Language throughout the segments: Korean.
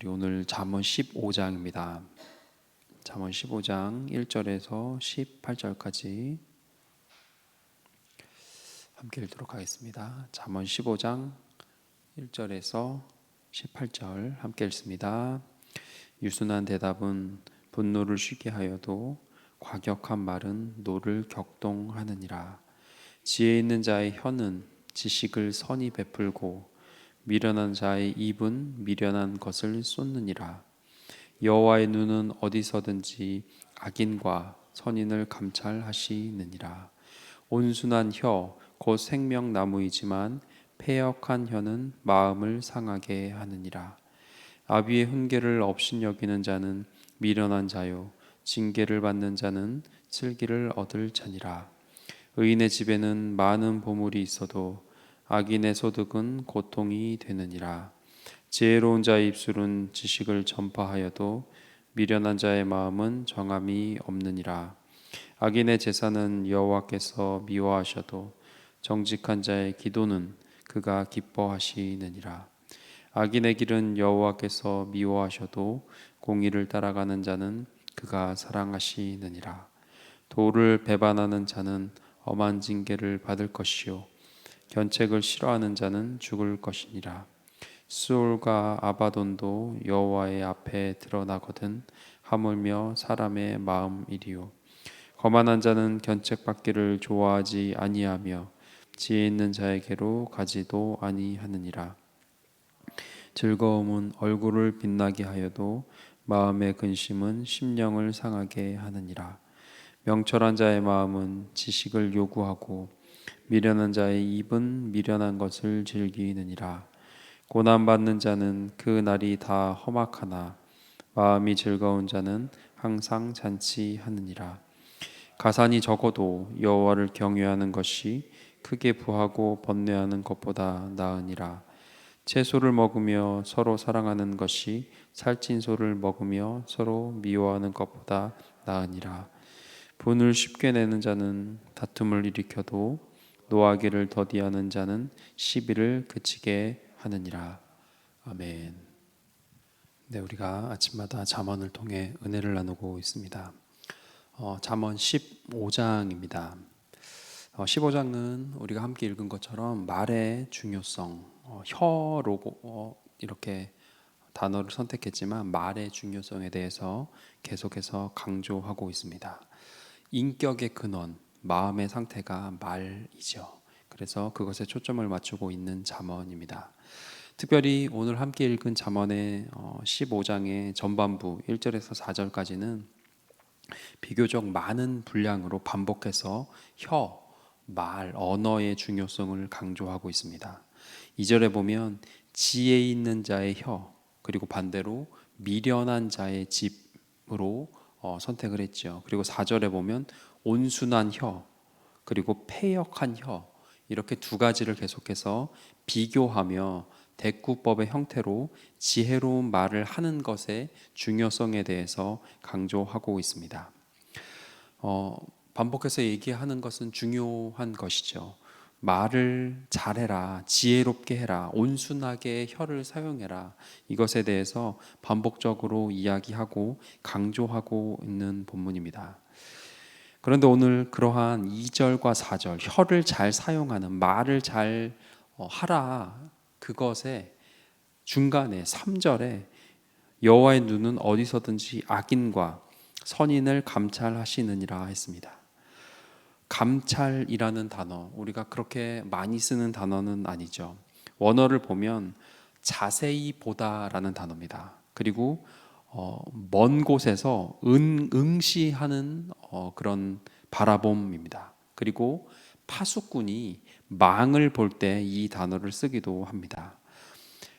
우리 오늘 잠언 15장입니다. 잠언 15장 1절에서 18절까지 함께 읽도록 하겠습니다. 잠언 15장 1절에서 18절 함께 읽습니다. 유순한 대답은 분노를 쉬게 하여도 과격한 말은 노를 격동하느니라. 지혜 있는 자의 혀는 지식을 선히 베풀고 미련한 자의 입은 미련한 것을 쏟느니라. 여호와의 눈은 어디서든지 악인과 선인을 감찰하시느니라. 온순한 혀 곧 생명나무이지만 폐역한 혀는 마음을 상하게 하느니라. 아비의 훈계를 업신여기는 자는 미련한 자요 징계를 받는 자는 슬기를 얻을 자니라. 의인의 집에는 많은 보물이 있어도 악인의 소득은 고통이 되느니라. 지혜로운 자의 입술은 지식을 전파하여도 미련한 자의 마음은 정함이 없느니라. 악인의 제사는 여호와께서 미워하셔도 정직한 자의 기도는 그가 기뻐하시느니라. 악인의 길은 여호와께서 미워하셔도 공의를 따라가는 자는 그가 사랑하시느니라. 도를 배반하는 자는 엄한 징계를 받을 것이요 견책을 싫어하는 자는 죽을 것이니라. 수올과 아바돈도 여호와의 앞에 드러나거든 하물며 사람의 마음이리요. 거만한 자는 견책받기를 좋아하지 아니하며 지혜 있는 자에게로 가지도 아니하느니라. 즐거움은 얼굴을 빛나게 하여도 마음의 근심은 심령을 상하게 하느니라. 명철한 자의 마음은 지식을 요구하고 미련한 자의 입은 미련한 것을 즐기느니라. 고난 받는 자는 그 날이 다 험악하나 마음이 즐거운 자는 항상 잔치하느니라. 가산이 적어도 여호와를 경외하는 것이 크게 부하고 번뇌하는 것보다 나으니라. 채소를 먹으며 서로 사랑하는 것이 살찐 소를 먹으며 서로 미워하는 것보다 나으니라. 분을 쉽게 내는 자는 다툼을 일으켜도 노하기를 더디하는 자는 시비를 그치게 하느니라. 아멘. 네, 우리가 아침마다 잠언을 통해 은혜를 나누고 있습니다. 어, 잠언 15장입니다. 어, 15장은 우리가 함께 읽은 것처럼 말의 중요성, 어, 혀로 어, 이렇게 단어를 선택했지만 말의 중요성에 대해서 계속해서 강조하고 있습니다. 인격의 근원, 마음의 상태가 말이죠. 그래서 그것에 초점을 맞추고 있는 잠언입니다. 특별히 오늘 함께 읽은 잠언의 15장의 전반부 1절에서 4절까지는 비교적 많은 분량으로 반복해서 혀, 말, 언어의 중요성을 강조하고 있습니다. 2절에 보면 지혜 있는 자의 혀, 그리고 반대로 미련한 자의 집으로 어, 선택을 했죠. 그리고 4절에 보면 온순한 혀, 그리고 폐역한 혀, 이렇게 두 가지를 계속해서 비교하며 대꾸법의 형태로 지혜로운 말을 하는 것의 중요성에 대해서 강조하고 있습니다. 어, 반복해서 얘기하는 것은 중요한 것이죠. 말을 잘해라, 지혜롭게 해라, 온순하게 혀를 사용해라. 이것에 대해서 반복적으로 이야기하고 강조하고 있는 본문입니다. 그런데 오늘 그러한 2절과 4절, 혀를 잘 사용하는, 말을 잘 어, 하라, 그것에 중간에 3절에 여호와의 눈은 어디서든지 악인과 선인을 감찰하시느니라 했습니다. 감찰이라는 단어 우리가 그렇게 많이 쓰는 단어는 아니죠. 원어를 보면 자세히 보다라는 단어입니다. 그리고 어, 먼 곳에서 은, 응시하는 어, 그런 바라봄입니다. 그리고 파수꾼이 망을 볼 때 이 단어를 쓰기도 합니다.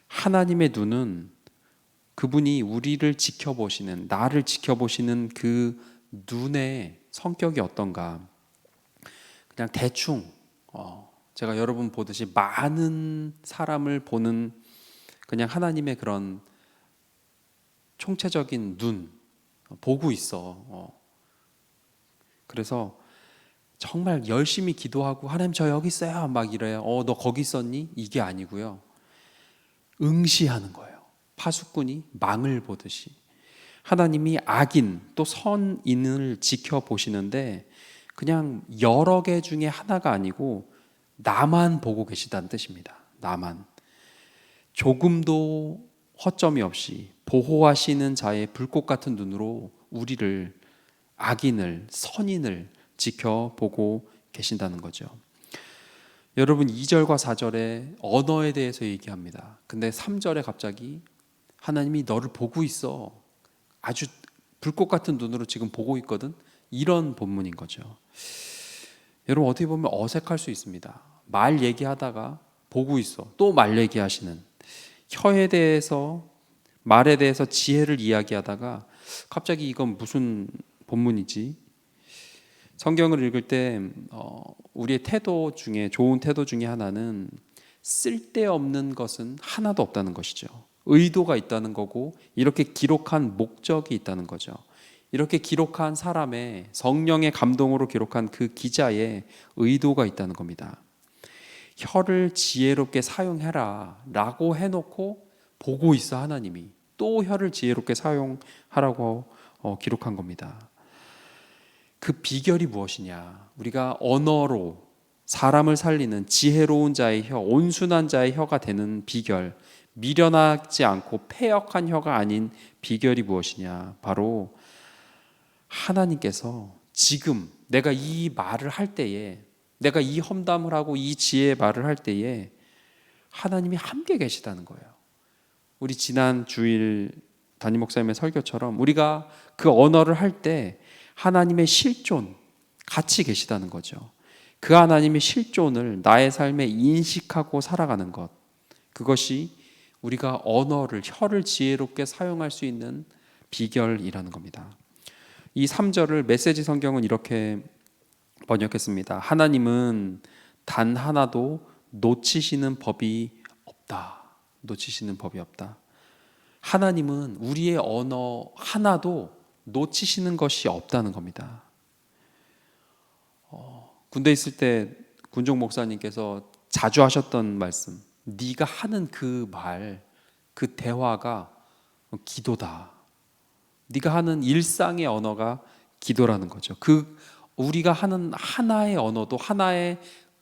하나님의 눈은 그분이 우리를 지켜보시는 나를 지켜보시는 그 눈의 성격이 어떤가 그냥 대충 어, 제가 여러분 보듯이 많은 사람을 보는 그냥 하나님의 그런 총체적인 눈 보고 있어. 어. 그래서 정말 열심히 기도하고 하나님 저 여기 있어요 막 이래요. 어 너 거기 있었니? 이게 아니고요. 응시하는 거예요. 파수꾼이 망을 보듯이 하나님이 악인 또 선인을 지켜 보시는데 그냥 여러 개 중에 하나가 아니고 나만 보고 계시다는 뜻입니다. 나만. 조금도 허점이 없이 보호하시는 자의 불꽃 같은 눈으로 우리를 악인을 선인을 지켜보고 계신다는 거죠. 여러분 2절과 4절에 언어에 대해서 얘기합니다. 근데 3절에 갑자기 하나님이 너를 보고 있어. 아주 불꽃 같은 눈으로 지금 보고 있거든. 이런 본문인 거죠. 여러분 어떻게 보면 어색할 수 있습니다. 말 얘기하다가 보고 있어. 또 말 얘기하시는 혀에 대해서 말에 대해서 지혜를 이야기하다가 갑자기 이건 무슨 본문이지? 성경을 읽을 때 어, 우리의 태도 중에 좋은 태도 중에 하나는 쓸데없는 것은 하나도 없다는 것이죠. 의도가 있다는 거고 이렇게 기록한 목적이 있다는 거죠. 이렇게 기록한 사람의 성령의 감동으로 기록한 그 기자의 의도가 있다는 겁니다. 혀를 지혜롭게 사용해라 라고 해놓고 보고 있어 하나님이 또 혀를 지혜롭게 사용하라고 어, 기록한 겁니다. 그 비결이 무엇이냐? 우리가 언어로 사람을 살리는 지혜로운 자의 혀, 온순한 자의 혀가 되는 비결, 미련하지 않고 패역한 혀가 아닌 비결이 무엇이냐? 바로 하나님께서 지금 내가 이 말을 할 때에 내가 이 험담을 하고 이 지혜의 말을 할 때에 하나님이 함께 계시다는 거예요. 우리 지난 주일 담임 목사님의 설교처럼 우리가 그 언어를 할 때 하나님의 실존 같이 계시다는 거죠. 그 하나님의 실존을 나의 삶에 인식하고 살아가는 것. 그것이 우리가 언어를 혀를 지혜롭게 사용할 수 있는 비결이라는 겁니다. 이 3절을 메시지 성경은 이렇게 번역했습니다. 하나님은 단 하나도 놓치시는 법이 없다. 놓치시는 법이 없다. 하나님은 우리의 언어 하나도 놓치시는 것이 없다는 겁니다. 어, 군대 있을 때 군종 목사님께서 자주 하셨던 말씀, 네가 하는 그 말, 그 대화가 기도다. 네가 하는 일상의 언어가 기도라는 거죠. 그 우리가 하는 하나의 언어도 하나의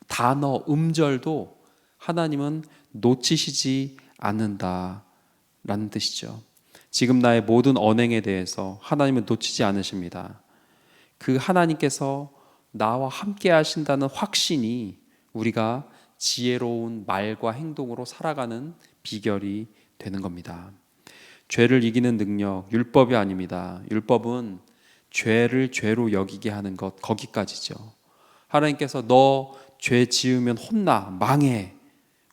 단어, 음절도 하나님은 놓치시지 않는다라는 뜻이죠. 지금 나의 모든 언행에 대해서 하나님은 놓치지 않으십니다. 그 하나님께서 나와 함께 하신다는 확신이 우리가 지혜로운 말과 행동으로 살아가는 비결이 되는 겁니다. 죄를 이기는 능력, 율법이 아닙니다. 율법은 죄를 죄로 여기게 하는 것, 거기까지죠. 하나님께서 너 죄 지으면 혼나, 망해.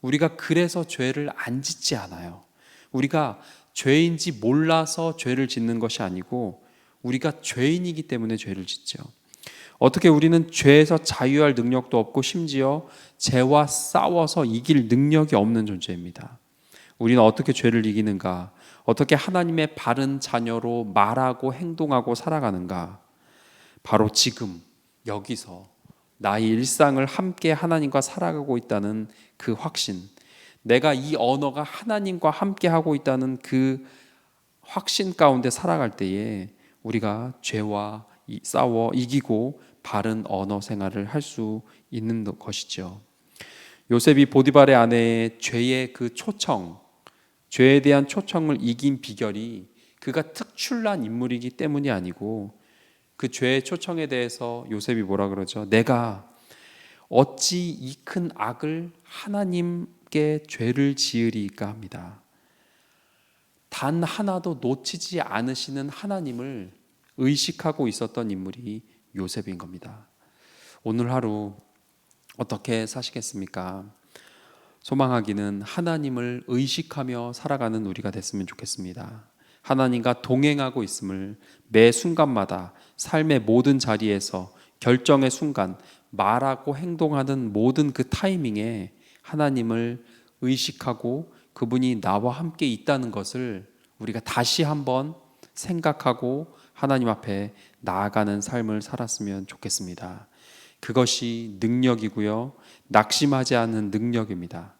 우리가 그래서 죄를 안 짓지 않아요. 우리가 죄인지 몰라서 죄를 짓는 것이 아니고 우리가 죄인이기 때문에 죄를 짓죠. 어떻게 우리는 죄에서 자유할 능력도 없고 심지어 죄와 싸워서 이길 능력이 없는 존재입니다. 우리는 어떻게 죄를 이기는가? 어떻게 하나님의 바른 자녀로 말하고 행동하고 살아가는가? 바로 지금 여기서 나의 일상을 함께 하나님과 살아가고 있다는 그 확신. 내가 이 언어가 하나님과 함께 하고 있다는 그 확신 가운데 살아갈 때에 우리가 죄와 싸워 이기고 바른 언어 생활을 할 수 있는 것이죠. 요셉이 보디발의 아내의 죄의 그 초청, 죄에 대한 초청을 이긴 비결이 그가 특출난 인물이기 때문이 아니고 그 죄의 초청에 대해서 요셉이 뭐라 그러죠? 내가 어찌 이 큰 악을 하나님께 죄를 지으리까 합니다. 단 하나도 놓치지 않으시는 하나님을 의식하고 있었던 인물이 요셉인 겁니다. 오늘 하루 어떻게 사시겠습니까? 소망하기는 하나님을 의식하며 살아가는 우리가 됐으면 좋겠습니다. 하나님과 동행하고 있음을 매 순간마다 삶의 모든 자리에서 결정의 순간 말하고 행동하는 모든 그 타이밍에 하나님을 의식하고 그분이 나와 함께 있다는 것을 우리가 다시 한번 생각하고 하나님 앞에 나아가는 삶을 살았으면 좋겠습니다. 그것이 능력이고요. 낙심하지 않는 능력입니다.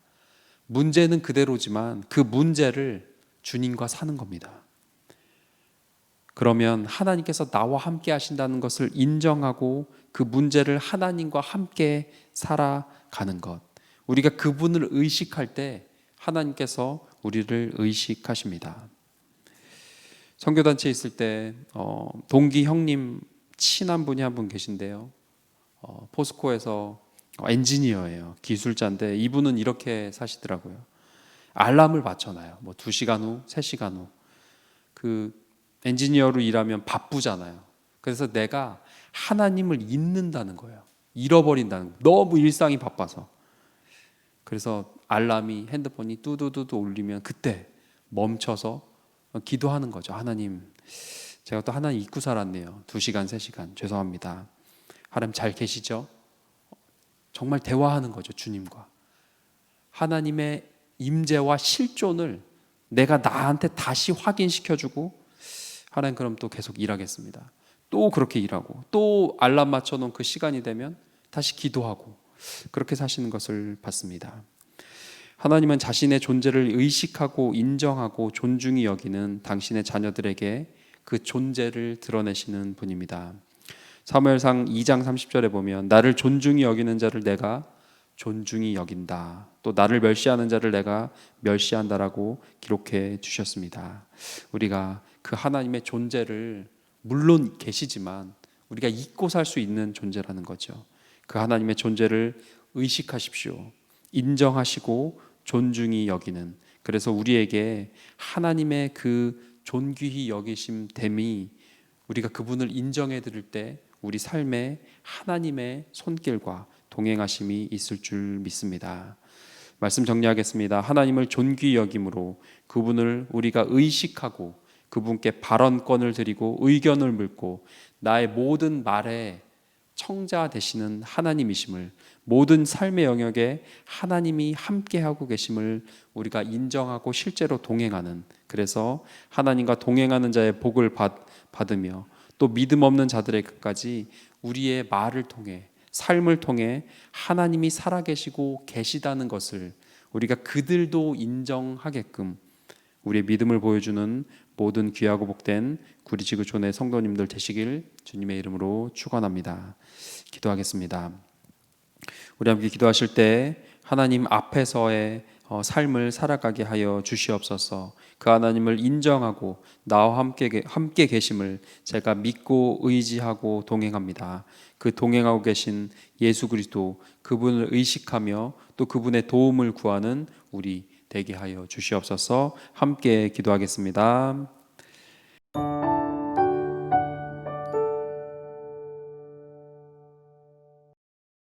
문제는 그대로지만 그 문제를 주님과 사는 겁니다. 그러면 하나님께서 나와 함께 하신다는 것을 인정하고 그 문제를 하나님과 함께 살아가는 것. 우리가 그분을 의식할 때 하나님께서 우리를 의식하십니다. 선교단체에 있을 때 어, 동기 형님 친한 분이 한 분 계신데요. 어, 포스코에서 엔지니어예요. 기술자인데 이분은 이렇게 사시더라고요. 알람을 맞춰놔요. 뭐 2시간 후, 3시간 후. 그 엔지니어로 일하면 바쁘잖아요. 그래서 내가 하나님을 잊는다는 거예요. 잃어버린다는 거예요. 너무 일상이 바빠서. 그래서 알람이 핸드폰이 뚜두두두 울리면 그때 멈춰서 기도하는 거죠. 하나님, 제가 또 하나님 잊고 살았네요. 2시간, 3시간. 죄송합니다. 하나님 잘 계시죠? 정말 대화하는 거죠. 주님과. 하나님의 임재와 실존을 내가 나한테 다시 확인시켜 주고 하나님 그럼 또 계속 일하겠습니다. 또 그렇게 일하고 또 알람 맞춰 놓은 그 시간이 되면 다시 기도하고 그렇게 사시는 것을 봤습니다. 하나님은 자신의 존재를 의식하고 인정하고 존중히 여기는 당신의 자녀들에게 그 존재를 드러내시는 분입니다. 사무엘상 2장 30절에 보면 나를 존중히 여기는 자를 내가 존중히 여긴다. 또 나를 멸시하는 자를 내가 멸시한다라고 기록해 주셨습니다. 우리가 그 하나님의 존재를 물론 계시지만 우리가 잊고 살 수 있는 존재라는 거죠. 그 하나님의 존재를 의식하십시오. 인정하시고 존중히 여기는 그래서 우리에게 하나님의 그 존귀히 여기심 됨이 우리가 그분을 인정해 드릴 때 우리 삶에 하나님의 손길과 동행하심이 있을 줄 믿습니다. 말씀 정리하겠습니다. 하나님을 존귀히 여김으로 그분을 우리가 의식하고 그분께 발언권을 드리고 의견을 묻고 나의 모든 말에 청자 되시는 하나님이심을 모든 삶의 영역에 하나님이 함께하고 계심을 우리가 인정하고 실제로 동행하는 그래서 하나님과 동행하는 자의 복을 받, 받으며 또 믿음 없는 자들에게까지 우리의 말을 통해 삶을 통해 하나님이 살아계시고 계시다는 것을 우리가 그들도 인정하게끔 우리의 믿음을 보여주는 모든 귀하고 복된 구리지구 존의 성도님들 되시길 주님의 이름으로 축원합니다. 기도하겠습니다. 우리 함께 기도하실 때 하나님 앞에서의 어, 삶을 살아가게 하여 주시옵소서. 그 하나님을 인정하고 나와 함께 계- 함께 계심을 제가 믿고 의지하고 동행합니다. 그 동행하고 계신 예수 그리스도 그분을 의식하며 또 그분의 도움을 구하는 우리 되게 하여 주시옵소서. 함께 기도하겠습니다.